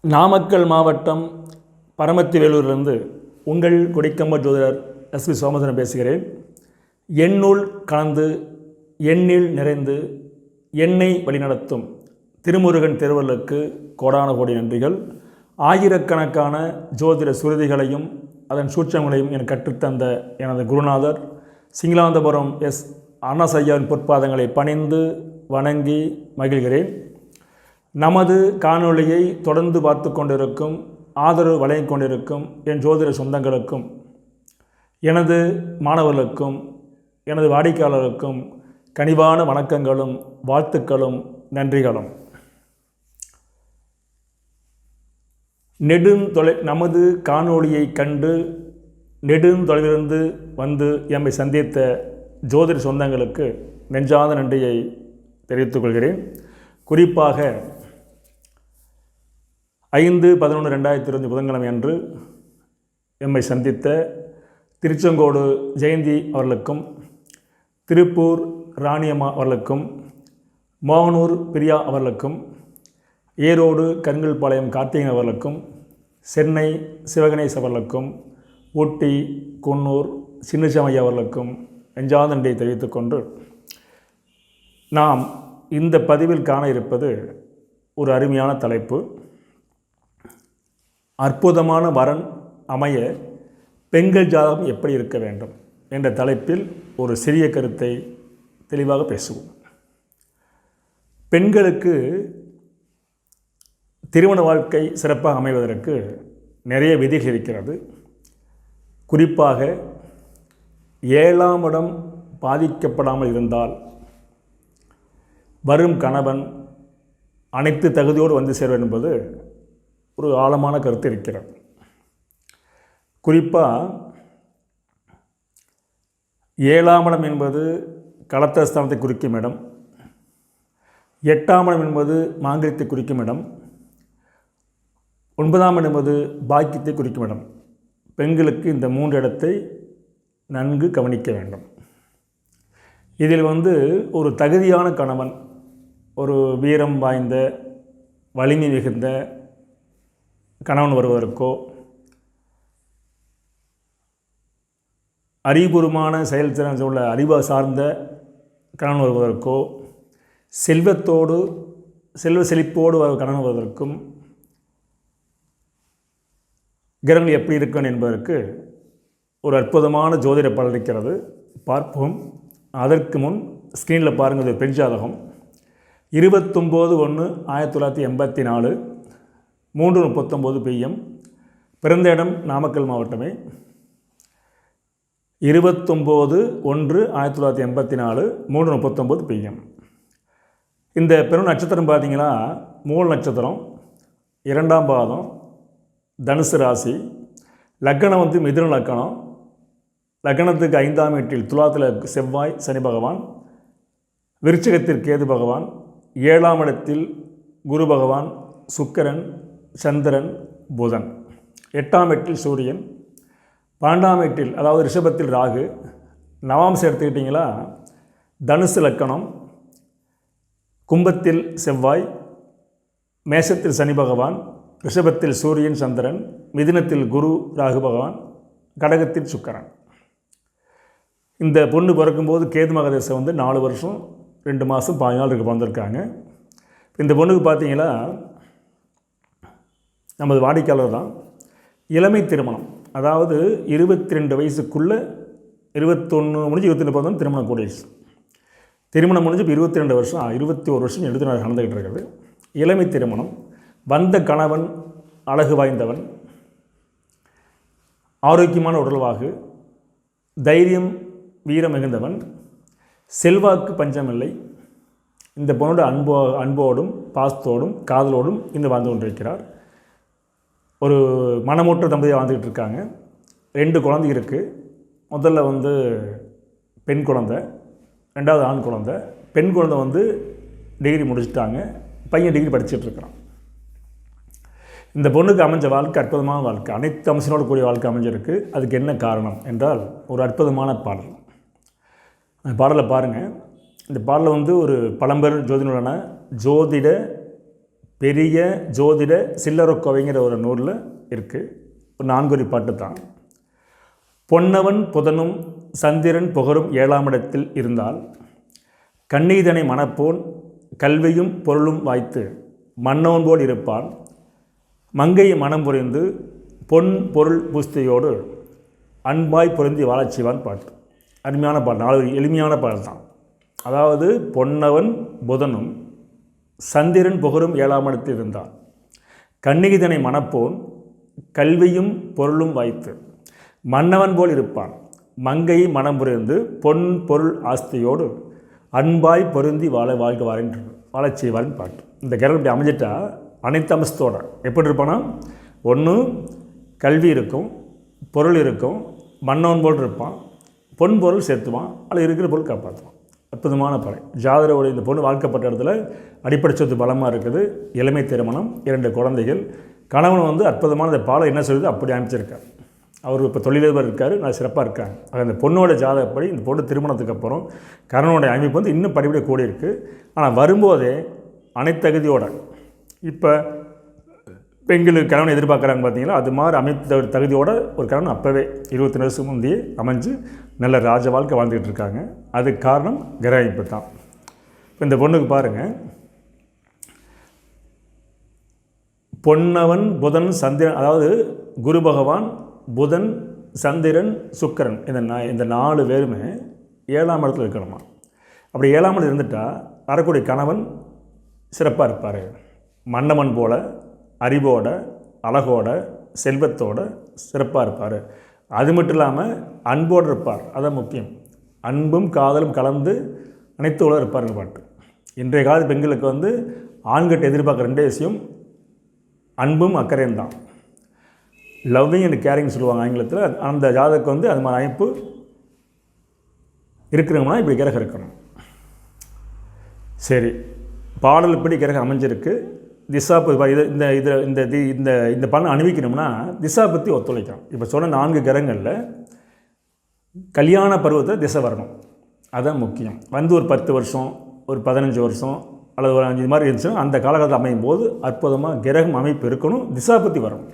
நாமக்கல் மாவட்டம் பரமத்திவேலூரிலிருந்து உங்கள் கொடிக்கம்ப ஜோதிடர் எஸ் வி சோமசன் பேசுகிறேன். எண்ணுள் கலந்து எண்ணில் நிறைந்து எண்ணெய் வழிநடத்தும் திருமுருகன் திருவள்ளுக்கு கோடான கோடி நன்றிகள். ஆயிரக்கணக்கான ஜோதிட சுருதிகளையும் அதன் சூட்சங்களையும் எனக்கு கற்றுத்தந்த எனது குருநாதர் சிங்களாந்தபுரம் எஸ் அன்னசையாவின் பொற்பாதங்களை பணிந்து வணங்கி மகிழ்கிறேன். நமது காணொளியை தொடர்ந்து பார்த்து கொண்டிருக்கும் ஆதரவு வழங்கிக் கொண்டிருக்கும் என் ஜோதிட சொந்தங்களுக்கும் எனது மாணவர்களுக்கும் எனது வாடிக்கையாளருக்கும் கனிவான வணக்கங்களும் வாழ்த்துக்களும் நன்றிகளும். நெடுந்தொலை நமது காணொளியை கண்டு நெடுந்தொலைவிலிருந்து வந்து எம்மை சந்தித்த ஜோதிட சொந்தங்களுக்கு நெஞ்சாத நன்றியை தெரிவித்துக் கொள்கிறேன். குறிப்பாக ஐந்து பதினொன்று ரெண்டாயிரத்தி இருபது புதன்கிழமை அன்று எம்மை சந்தித்த திருச்செங்கோடு ஜெயந்தி அவர்களுக்கும் திருப்பூர் ராணியம்மா அவர்களுக்கும் மோகனூர் பிரியா அவர்களுக்கும் ஈரோடு கருங்கல்பாளையம் கார்த்திகன் அவர்களுக்கும் சென்னை சிவகணேஷ் அவர்களுக்கும் ஊட்டி குன்னூர் சின்னசாமி அவர்களுக்கும் நெஞ்சாதண்டை தெரிவித்துக்கொண்டு நாம் இந்த பதிவில் காண இருப்பது ஒரு அருமையான தலைப்பு. அற்புதமான வரன் அமைய பெண்கள் ஜாதகம் எப்படி இருக்க வேண்டும் என்ற தலைப்பில் ஒரு சிறிய கருத்தை தெளிவாக பேசுவோம். பெண்களுக்கு திருமண வாழ்க்கை சிறப்பாக அமைவதற்கு நிறைய விதிகள் இருக்கிறது. குறிப்பாக ஏழாம் இடம் பாதிக்கப்படாமல் இருந்தால் வரும் கணவன் அனைத்து தகுதியோடு வந்து சேர்வர் என்பது ஒரு ஆழமான கருத்து இருக்கிறது. குறிப்பாக ஏழாம் இடம் என்பது களத்தஸ்தானத்தை குறிக்கும் இடம். எட்டாம் இடம் என்பது மாங்கல்யத்தை குறிக்கும் இடம். ஒன்பதாம் இடம் என்பது பாக்கியத்தை குறிக்கும் இடம். பெண்களுக்கு இந்த மூன்று இடத்தை நன்கு கவனிக்க வேண்டும். இதில் வந்து ஒரு தகுதியான கணவன் ஒரு வீரம் வாய்ந்த வலிமை மிகுந்த கணவன் வருவதற்கோ அறிவுபூர்வமான செயல்திறன் உள்ள அறிவு சார்ந்த கணவன் வருவதற்கோ செல்வத்தோடு செல்வ செழிப்போடு வர கணவன் வருவதற்கும் கிரகங்கள் எப்படி இருக்கும் என்பதற்கு ஒரு அற்புதமான ஜோதிட பலன் இருக்கிறது. பார்ப்போம். அதற்கு முன் ஸ்க்ரீனில் பாருங்கள் ஒரு பெண் ஜாதகம். இருபத்தொம்போது ஒன்று ஆயிரத்தி தொள்ளாயிரத்தி எண்பத்தி நாலு. மூன்று முப்பத்தொம்போது பிஎம் பிறந்த இடம் நாமக்கல் மாவட்டமே. இருபத்தொம்போது ஒன்று ஆயிரத்தி தொள்ளாயிரத்தி எண்பத்தி நாலு மூன்று முப்பத்தொம்போது பிஎம் இந்த பெரும் நட்சத்திரம் பார்த்தீங்கன்னா மூல் நட்சத்திரம் இரண்டாம் பாதம் தனுசு ராசி லக்கணம் வந்து மிதுன லக்கணம். லக்கணத்துக்கு ஐந்தாம் வீட்டில் துலாத்தில் செவ்வாய் சனி பகவான் விருச்சிகத்தில் கேது பகவான் ஏழாம் இடத்தில் குரு பகவான் சுக்கரன் சந்திரன் புதன். எட்டாம் எட்டில் சூரியன் பன்னெண்டாம் எட்டில் அதாவது ரிஷபத்தில் ராகு. நவாம்சம் எடுத்துக்கிட்டிங்களா? தனுசு லக்கணம் கும்பத்தில் செவ்வாய் மேஷத்தில் சனி பகவான் ரிஷபத்தில் சூரியன் சந்திரன் மிதினத்தில் குரு ராகு பகவான் கடகத்தில் சுக்கரன். இந்த பொண்ணு பிறக்கும்போது கேது மகதேசம் வந்து நாலு வருஷம் ரெண்டு மாதம் பதினாலுக்கு பிறந்திருக்காங்க. இந்த பொண்ணுக்கு பார்த்தீங்கன்னா நமது வாடிக்கையாளர் தான். இளமை திருமணம். அதாவது இருபத்தி ரெண்டு வயசுக்குள்ளே இருபத்தொன்று முடிஞ்சு இருபத்தி ரெண்டு பிறந்தோம் திருமணம் கூடிய திருமணம் முடிஞ்சு இப்போ இருபத்தி ரெண்டு வருஷம் இருபத்தி ஒரு வருஷம் எழுதி நடந்துக்கிட்டு இருக்குது இளமை திருமணம். வந்த கணவன் அழகு வாய்ந்தவன். ஆரோக்கியமான உடல்வாகு. தைரியம் வீரம் மிகுந்தவன். செல்வாக்கு பஞ்சமில்லை. இந்த பொண்ணோட அன்போ அன்போடும் பாசத்தோடும் காதலோடும் இன்று வாழ்ந்து கொண்டிருக்கிறார். ஒரு மனமூற்ற தம்பதியாக வாழ்ந்துக்கிட்டு இருக்காங்க. ரெண்டு குழந்தை இருக்குது முதல்ல வந்து பெண் குழந்த ரெண்டாவது ஆண் குழந்தை. பெண் குழந்த வந்து டிகிரி முடிச்சுட்டாங்க. பையன் டிகிரி படிச்சுட்டு இருக்கிறான். இந்த பொண்ணுக்கு அமைஞ்ச வாழ்க்கை அற்புதமான வாழ்க்கை. அனைத்து அம்சனோடு கூடிய வாழ்க்கை அமைஞ்சிருக்கு. அதுக்கு என்ன காரணம் என்றால் ஒரு அற்புதமான பாடல். அந்த பாடலை பாருங்கள் இந்த பாடலை வந்து ஒரு பழம்பெரும் ஜோதிடனான ஜோதிட பெரிய ஜோதிட சில்லறக்கோவைங்கிற ஒரு நூலில் இருக்குது ஒரு நான்குரி பாட்டு தான். பொன்னவன் புதனும் சந்திரன் புகரும் ஏழாம் இடத்தில் இருந்தால் கண்ணீதனை மணப்போன் கல்வியும் பொருளும் வாய்த்து மன்னவன் போல் இருப்பான். மங்கையை மனம் புரிந்து பொன் பொருள் புஸ்தையோடு அன்பாய் பொருந்தி வாழச்சிவான் பாட்டு. அருமையான பாட்டு நாலு எளிமையான பாட்டு தான். அதாவது பொன்னவன் புதனும் சந்திரன் புகரும் ஏழாம் இடத்தில் இருந்தார் கண்ணிகிதனை மணப்போன் கல்வியும் பொருளும் வாய்த்து மன்னவன் போல் இருப்பான். மங்கையை மனம் புரிந்து பொன் பொருள் ஆஸ்தியோடு அன்பாய் பொருந்தி வாழ வாழ்க வாழ வாழச் செய்வார்னு பாட்டு. இந்த கிரகம் இப்படி அமைஞ்சிட்டா அனைத்து அம்சத்தோட எப்படி இருப்பானா? ஒன்று கல்வி இருக்கும் பொருள் இருக்கும் மன்னவன் போல் இருப்பான் பொன் பொருள் சேர்த்துவான் அதில் இருக்கிற பொருள் காப்பாற்றுவான். அற்புதமான படை. ஜாதரோட இந்த பொண்ணு வாழ்க்கப்பட்ட இடத்துல அடிப்படை சொத்து பலமாக இருக்குது. இளமை திருமணம் இரண்டு குழந்தைகள். கணவன் வந்து அற்புதமான இந்த பாலம் என்ன சொல்லுது? அப்படி அமைச்சிருக்கார். அவர் இப்போ தொழிலதிபர் இருக்கார் நான் சிறப்பாக இருக்காங்க அது அந்த பொண்ணோட ஜாதகப்படி இந்த பொண்ணு திருமணத்துக்கு அப்புறம் கணவனுடைய அமைப்பு வந்து இன்னும் படிப்படியாக கூடியிருக்கு. ஆனால் வரும்போதே அனைத்தகுதியோட இப்போ பெண்களுக்கு கணவன் எதிர்பார்க்குறாங்க பார்த்தீங்களா? அது மாதிரி அமைத்த ஒரு தகுதியோட ஒரு கணவன் அப்போவே இருபத்தி வருஷம் முந்தையே அமைஞ்சு நல்ல ராஜ வாழ்க்கை வாழ்ந்துக்கிட்டு இருக்காங்க. அதுக்கு காரணம் கிரகிப்பு தான். இப்போ இந்த பொண்ணுக்கு பாருங்கள் பொன்னவன் புதன் சந்திரன் அதாவது குரு பகவான் புதன் சந்திரன் சுக்கிரன் இந்த நா இந்த நாலு பேருமே ஏழாம் இடத்துல இருக்கணுமா? அப்படி ஏழாம் இடத்துல இருந்துட்டால் வரக்கூடிய கணவன் சிறப்பாக இருப்பார். மன்னவன் போல அறிவோட அழகோட செல்வத்தோட சிறப்பாக இருப்பார். அது மட்டும் இல்லாமல் அன்போடு இருப்பார். அதான் முக்கியம். அன்பும் காதலும் கலந்து அனைத்து இருப்பாருங்க பாட்டு. இன்றைய கால பெண்களுக்கு வந்து ஆண்கிட்ட எதிர்பார்க்குற ரெண்டே விஷயம் அன்பும் அக்கறையும் தான். லவ்விங் அண்ட் கேரிங் சொல்லுவாங்க ஆங்கிலத்தில். அந்த ஜாதகம் வந்து அது மாதிரி அமைப்பு இருக்கிறவங்கன்னா இப்படி கிரகம் இருக்கணும். சரி பாடல் இப்படி கிரகம் அமைஞ்சிருக்கு. திசா பத்தி இது இந்த இது இந்த தி இந்த இந்த பலன் அணிவிக்கணும்னா திசா பற்றி ஒத்துழைக்கணும். இப்போ சொன்ன நான்கு கிரகங்களில் கல்யாண பருவத்தை திசை வரணும். அதுதான் முக்கியம். வந்து ஒரு பத்து வருஷம் ஒரு பதினஞ்சு வருஷம் அல்லது ஒரு அஞ்சு மாதிரி இருந்துச்சுன்னா அந்த காலகட்டத்தில் அமையும் போது அற்புதமாக கிரகம் அமைப்பு இருக்கணும் திசா பற்றி வரணும்.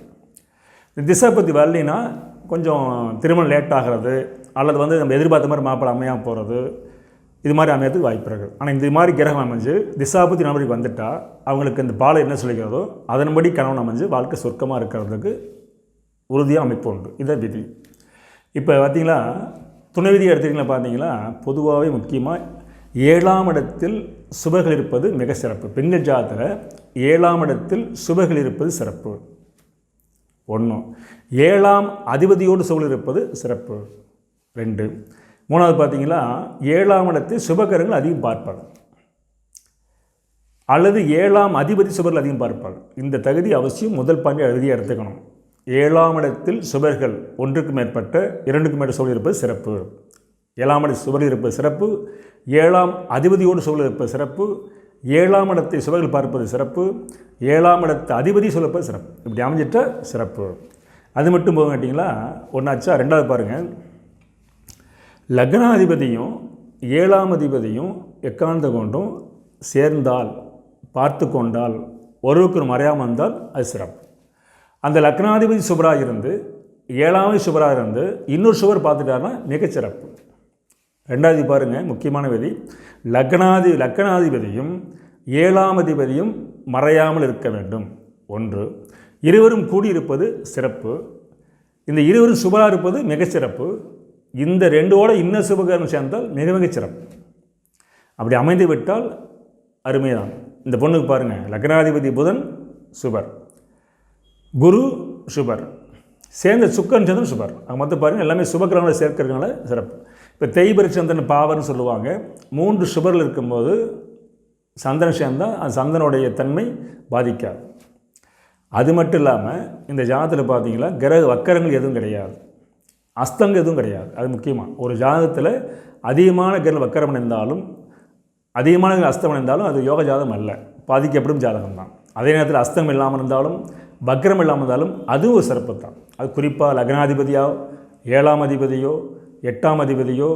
திசா பற்றி வரலைன்னா கொஞ்சம் திருமணம் லேட் ஆகிறது அல்லது வந்து நம்ம எதிர்பார்த்த மாதிரி மாப்பிள்ளை அமையாமல் போகிறது இது மாதிரி அமையறதுக்கு வாய்ப்பு இருக்குது ஆனால் இந்த மாதிரி கிரகம் அமைஞ்சு திசாபதி நபருக்கு வந்துட்டால் அவங்களுக்கு இந்த பாலை என்ன சொல்லிக்கிறதோ அதன்படி கணவன் அமைஞ்சு வாழ்க்கை சொர்க்கமாக இருக்கிறதுக்கு உறுதியாக அமைப்பு உண்டு. இதை விதி. இப்போ பார்த்தீங்களா துணை விதி எடுத்துக்கிங்களா பார்த்தீங்களா பொதுவாகவே முக்கியமாக ஏழாம் இடத்தில் சுபர்கள் இருப்பது மிக சிறப்பு. பெண்கள் ஜாதத்தில் ஏழாம் இடத்தில் சுபர்கள் இருப்பது சிறப்பு. ஒன்று ஏழாம் அதிபதியோடு சுபர்கள் இருப்பது சிறப்பு. ரெண்டு. மூணாவது பார்த்தீங்கன்னா ஏழாம் இடத்தில் சுபகரங்கள் அதிகம் பார்ப்பாங்க அல்லது ஏழாம் அதிபதி சுபர்கள் அதிகம் பார்ப்பாங்க இந்த தகுதி அவசியம் முதல் பாண்டி எழுதிய எடுத்துக்கணும். ஏழாம் இடத்தில் சுபர்கள் ஒன்றுக்கு மேற்பட்ட இரண்டுக்கு மேற்பட்ட சுவர் இருப்பது சிறப்பு. ஏழாம் இடத்தில் சுவர் இருப்பது சிறப்பு. ஏழாம் அதிபதியோடு சுவர் இருப்பது சிறப்பு. ஏழாம் இடத்தை சுவர்கள் பார்ப்பது சிறப்பு. ஏழாம் இடத்து அதிபதி சொல்லப்பது சிறப்பு. இப்படி அமைஞ்சிட்ட சிறப்பு. அது மட்டும் போக கேட்டிங்களா? ஒன்றாச்சா ரெண்டாவது பாருங்கள் லக்னாதிபதியும் ஏழாம் அதிபதியும் எக்காந்த கொண்டும் சேர்ந்தால் பார்த்து கொண்டால் ஒருவருக்கு மறையாமல் இருந்தால் அது சிறப்பு. அந்த லக்னாதிபதி சுபராக இருந்து ஏழாவது சுபராக இருந்து இன்னொரு சுவர் பார்த்துட்டாருன்னா மிகச்சிறப்பு ரெண்டாவது பாருங்கள் முக்கியமான விதி. லக்னாதி லக்னாதிபதியும் ஏழாம் அதிபதியும் மறையாமல் இருக்க வேண்டும். ஒன்று இருவரும் கூடியிருப்பது சிறப்பு. இந்த இருவரும் சுபராக இருப்பது மிகச்சிறப்பு இந்த ரெண்டோட இன்ன சுபகரம் சேர்ந்தால் மிக மிகச் சிறப்பு. அப்படி அமைந்து விட்டால் அருமைதான். இந்த பொண்ணுக்கு பாருங்கள் லக்னாதிபதி புதன் சுபர். குரு சுபர். சேர்ந்த சுக்கன் சந்திரன் சுபர். அவங்க மொத்தம் பாருங்கள் எல்லாமே சுபகிரகங்களை சேர்க்கறதுனால சிறப்பு. இப்போ தேய்பரி சந்திரன் பாவர்னு சொல்லுவாங்க. மூன்று சுபரில் இருக்கும்போது சந்திரன் சேர்ந்தால் அந்த சந்தனுடைய தன்மை பாதிக்காது. அது மட்டும் இல்லாமல் இந்த ஜாதத்தில் பார்த்தீங்கன்னா கிரக வக்கரங்கள் எதுவும் கிடையாது. அஸ்தங்கம் எதுவும் கிடையாது. அது முக்கியமாக ஒரு ஜாதகத்தில் அதிகமான கிரக வக்கரம் இருந்தாலும் அதிகமான அஸ்தம் இருந்தாலும் அது யோக ஜாதகம் அல்ல. பாதிக்கப்படும் ஜாதகம் தான். அதே நேரத்தில் அஸ்தம் இல்லாமல் இருந்தாலும் வக்கரம் இல்லாமல் இருந்தாலும் அதுவும் ஒரு சிறப்பு தான் அது குறிப்பாக லக்னாதிபதியோ ஏழாம் அதிபதியோ எட்டாம் அதிபதியோ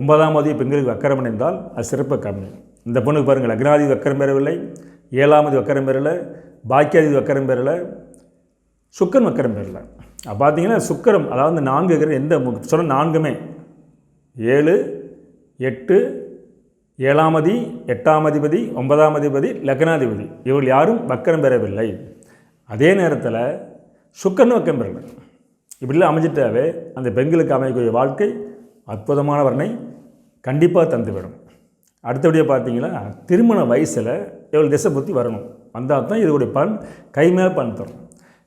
ஒன்பதாம் அதிபதி பெண்களுக்கு வக்கரம் இருந்தால் அது சிறப்பு கம்மி. இந்த பொண்ணுக்கு பாருங்கள் லக்னாதிபதி வக்கரம் பெறவில்லை ஏழாம் அதிபதி வக்கரம் பெறலை பாக்கியாதிபதி வக்கரம் பேரில் சுக்கன் வக்கரம் பேரில் பார்த்தீங்கன்னா சுக்கரம் அதாவது நான்கு கிரகம் எந்த சொன்ன நான்குமே. ஏழு எட்டு ஏழாம் அதி எட்டாம் அதிபதி ஒன்பதாம் அதிபதி லக்னாதிபதி. இவர்கள் யாரும் வக்கரம் பெறவில்லை. அதே நேரத்தில் சுக்கரன் வக்கம் பெறவில்லை இப்படிலாம் அமைஞ்சிட்டாவே அந்த பெண்களுக்கு அமையக்கூடிய வாழ்க்கை அற்புதமான வர்ணை கண்டிப்பாக தந்துவிடும். அடுத்தபடியாக பார்த்தீங்கன்னா திருமண வயசில் இவள் திசை புத்தி வரணும். வந்தால் தான் இதோடைய பலன் கை மேலே பலன் தரும்.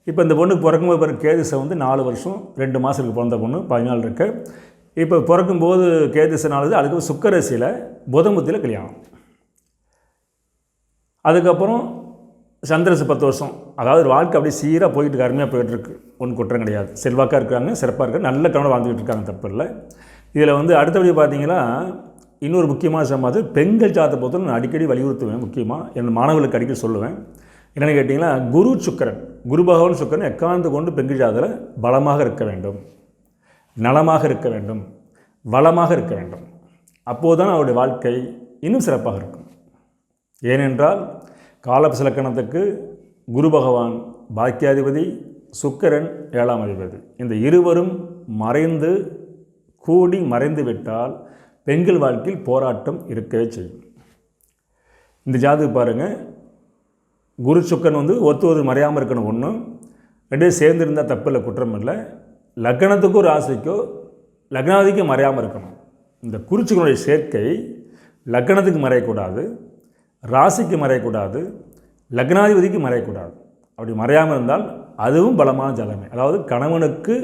இப்போ இந்த பொண்ணுக்கு பிறக்கும்போது பிறகு கேதிசை வந்து நாலு வருஷம் ரெண்டு மாதத்துக்கு பிறந்த பொண்ணு பதினாலு இருக்கு. இப்போ பிறக்கும்போது கேதிசை நாலு அதுக்கு சுக்கரசியில் புதமுத்தியில் கல்யாணம். அதுக்கப்புறம் சந்திரசு பத்து வருஷம். அதாவது ஒரு வாழ்க்கை அப்படியே சீராக போயிட்டு அருமையாக போயிட்டுருக்கு ஒன்றும் குற்றம் கிடையாது. செல்வாக்காக இருக்காங்க சிறப்பாக இருக்காங்க நல்ல கவனம் வாழ்ந்துக்கிட்டு இருக்காங்க தப்பு இல்லை. இதில் வந்து அடுத்தபடி பார்த்தீங்கன்னா இன்னொரு முக்கியமான சம்பாது பெண்கள் ஜாத்தை பொறுத்தவரை நான் அடிக்கடி வலியுறுத்துவேன் முக்கியமாக என் மாணவர்களுக்கு அடிக்கடி சொல்லுவேன். என்னென்னு கேட்டிங்கன்னா குரு சுக்கரன். குரு பகவான் சுக்கரன் எக்காந்து கொண்டு பெண்கள் ஜாதத்தில் பலமாக இருக்க வேண்டும் நலமாக இருக்க வேண்டும் வளமாக இருக்க வேண்டும். அப்போதுதான் அவருடைய வாழ்க்கை இன்னும் சிறப்பாக இருக்கும். ஏனென்றால் காலபசலக்கணத்துக்கு குரு பகவான் பாக்கியாதிபதி சுக்கரன் ஏழாம் அதிபதி. இந்த இருவரும் மறைந்து கூடி மறைந்து விட்டால் பெண்கள் வாழ்க்கையில் போராட்டம் இருக்கவே செய்யும். இந்த ஜாதகம் பாருங்கள் குரு சுக்கன் வந்து ஒத்துவது மறையாமல் இருக்கணும் ஒன்று ரெண்டு சேர்ந்து இருந்தால் தப்பில்லை குற்றம் இல்லை. லக்னத்துக்கோ ராசிக்கோ லக்னாதிக்கு மறையாமல் இருக்கணும். இந்த குருச்சுக்கனுடைய சேர்க்கை லக்னத்துக்கு மறையக்கூடாது ராசிக்கு மறையக்கூடாது லக்னாதிபதிக்கு மறையக்கூடாது. அப்படி மறையாமல் இருந்தால் அதுவும் பலமான ஜாதகமே. அதாவது கணவனுக்கு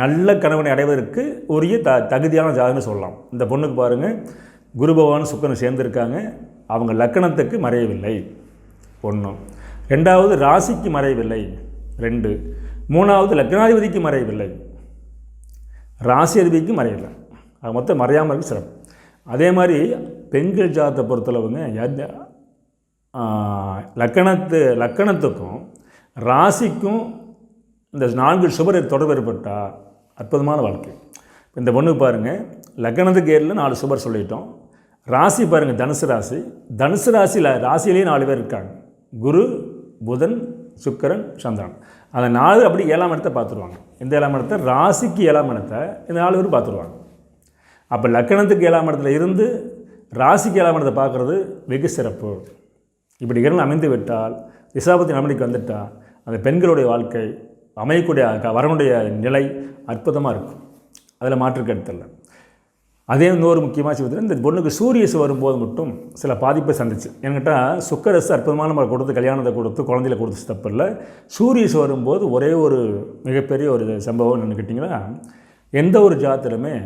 நல்ல கணவனை அடைவதற்கு உரிய த தகுதியான ஜாதகம்னு சொல்லலாம். இந்த பொண்ணுக்கு பாருங்கள் குரு பகவான் சுக்கரன் சேர்ந்துருக்காங்க. அவங்க லக்கணத்துக்கு மறையவில்லை. ஒன்று. ரெண்டாவது ராசிக்கு மறையவில்லை ரெண்டு. மூணாவது லக்னாதிபதிக்கு மறையவில்லை ராசி அதிபதிக்கு மறையவில்லை அது மொத்தம் மறையாமல் இருக்கு சிரமம் அதே மாதிரி பெண்கள் ஜாதத்தை பொறுத்தளவுங்க லக்கணத்து லக்கணத்துக்கும் ராசிக்கும் இந்த நான்கு சுபர் தொடர்பு ஏற்பட்டால் அற்புதமான வாழ்க்கை. இந்த பொண்ணுக்கு பாருங்கள் லக்கணத்துக்கு ஏரில் நாலு சுபர் சொல்லிட்டோம். ராசி பாருங்கள் தனுசு ராசி. தனுசு ராசியில் ராசியிலேயே நாலு பேர் இருக்காங்க. குரு புதன் சுக்கரன் சந்திரன். அந்த நாலு அப்படி ஏழாம் இடத்தை பார்த்துருவாங்க. இந்த ஏழாம் இடத்தை? ராசிக்கு ஏழாம் இடத்தை இந்த நாலு பேர் பார்த்துருவாங்க. அப்போ லக்கணத்துக்கு ஏழாம் இடத்துல இருந்து ராசிக்கு ஏழாம் இடத்தை பார்க்குறது வெகு சிறப்பு. இப்படி இரண்டு அமைந்து விட்டால் திசாபத்தி அமைதிக்கு வந்துட்டால் அந்த பெண்களுடைய வாழ்க்கை அமையக்கூடிய க- வரனுடைய நிலை அற்புதமாக இருக்கும். அதில் மாற்று கருத்தில்லை அதே இன்னொரு முக்கியமாக சொல்லுறது இந்த பொண்ணுக்கு சூரியசு வரும்போது மட்டும் சில பாதிப்பை சந்திச்சு. என்கிட்ட சுக்கரசு அற்புதமான நம்ம கொடுத்து கல்யாணத்தை கொடுத்து குழந்தையில கொடுத்து தப்பு இல்லை. சூரியசு வரும்போது ஒரே ஒரு மிகப்பெரிய ஒரு சம்பவம் என்னன்னு கேட்டிங்கன்னா எந்த ஒரு ஜாத்திரமே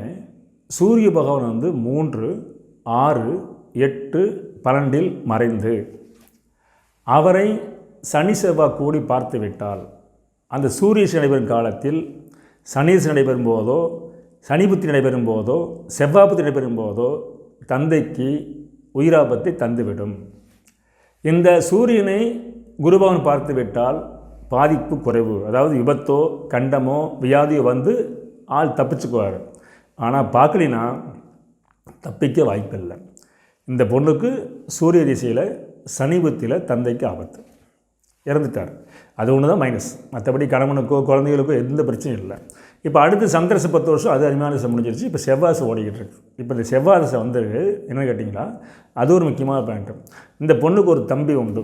சூரிய பகவான் வந்து மூன்று ஆறு எட்டு பன்னெண்டில் மறைந்து அவரை சனி செவ்வாய் கூடி பார்த்து விட்டால் அந்த சூரியசு நடைபெறும் காலத்தில் சனீசு நடைபெறும் போதோ சனி புத்தி நடைபெறும் போதோ செவ்வாய் புத்தி நடைபெறும் போதோ தந்தைக்கு உயிராபத்தை தந்துவிடும். இந்த சூரியனை குருபவன் பார்த்து விட்டால் பாதிப்பு குறைவு. அதாவது விபத்தோ கண்டமோ வியாதியோ வந்து ஆள் தப்பிச்சுக்குவார். ஆனால் பார்க்கலினா தப்பிக்க வாய்ப்பில்லை. இந்த பொண்ணுக்கு சூரிய திசையில் சனிபத்தில் தந்தைக்கு ஆபத்து. இறந்துட்டார். அது ஒன்று தான் மைனஸ் மற்றபடி கணவனுக்கோ குழந்தைகளுக்கோ எந்த பிரச்சனையும் இல்லை. இப்போ அடுத்து சந்திரசு பத்து வருஷம் அது அருமையான திசை முடிஞ்சிருச்சு. இப்போ செவ்வாசை ஓடிக்கிட்டு இருக்கு. இப்போ இந்த செவ்வாய் திசை வந்திருக்கு என்ன கேட்டிங்களா? அது ஒரு முக்கியமான பாயிண்ட் இந்த பொண்ணுக்கு ஒரு தம்பி உண்டு.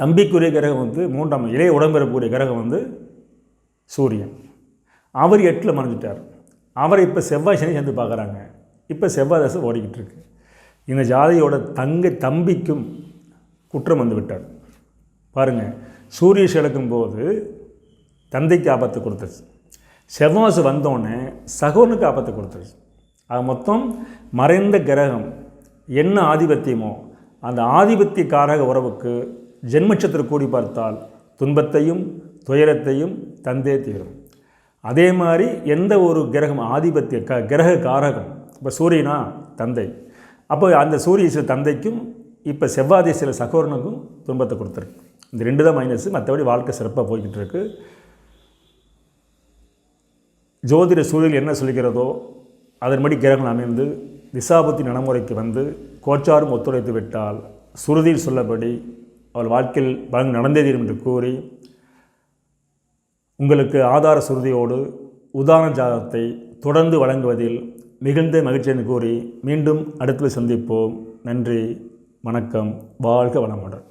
தம்பிக்குரிய கிரகம் வந்து மூன்றாம் இளைய உடம்பெறக்கூடிய கிரகம் வந்து சூரியன். அவர் எட்டில் மறைஞ்சிட்டார். அவரை இப்போ செவ்வாய் சனி சேர்ந்து பார்க்குறாங்க. இப்போ செவ்வாய் தசை ஓடிக்கிட்டு இருக்கு. இந்த ஜாதியோட தங்கை தம்பிக்கும் குற்றம் வந்து விட்டார். பாருங்கள் சூரிய செலுக்கும் போது தந்தைக்கு ஆபத்து கொடுத்துருச்சு. செவ்வாசு வந்தோடனே சகோனுக்கு ஆபத்தை கொடுத்துருச்சு அது மொத்தம் மறைந்த கிரகம் என்ன ஆதிபத்தியமோ அந்த ஆதிபத்திய காரக உறவுக்கு ஜென்மச்சத்திர கூடி பார்த்தால் துன்பத்தையும் துயரத்தையும் தந்தே தீரும். அதே மாதிரி எந்த ஒரு கிரகம் ஆதிபத்திய க கிரக காரகம் இப்போ சூரியனா தந்தை. அப்போ அந்த சூரிய தந்தைக்கும் இப்போ செவ்வாதி சில சகோரனுக்கும் துன்பத்தை கொடுத்துருக்கு. இந்த ரெண்டு தான் மைனஸ் மற்றபடி வாழ்க்கை சிறப்பாக போய்கிட்டு இருக்குது ஜோதிட சூழல் என்ன சொல்கிறதோ அதன்படி கிரகங்கள் அமைந்து திசாபுத்தி நடைமுறைக்கு வந்து கோச்சாரும் ஒத்துழைத்து விட்டால் சுருதியில் சொல்லபடி அவள் வாழ்க்கையில் பலன் நடந்தே தீரும் என்று கூறி உங்களுக்கு ஆதார சுருதியோடு உதாரண ஜாதகத்தை தொடர்ந்து வழங்குவதில் மிகுந்த மகிழ்ச்சியை கூறி மீண்டும் அடுத்து சந்திப்போம். நன்றி வணக்கம் வாழ்க வளமுடன்.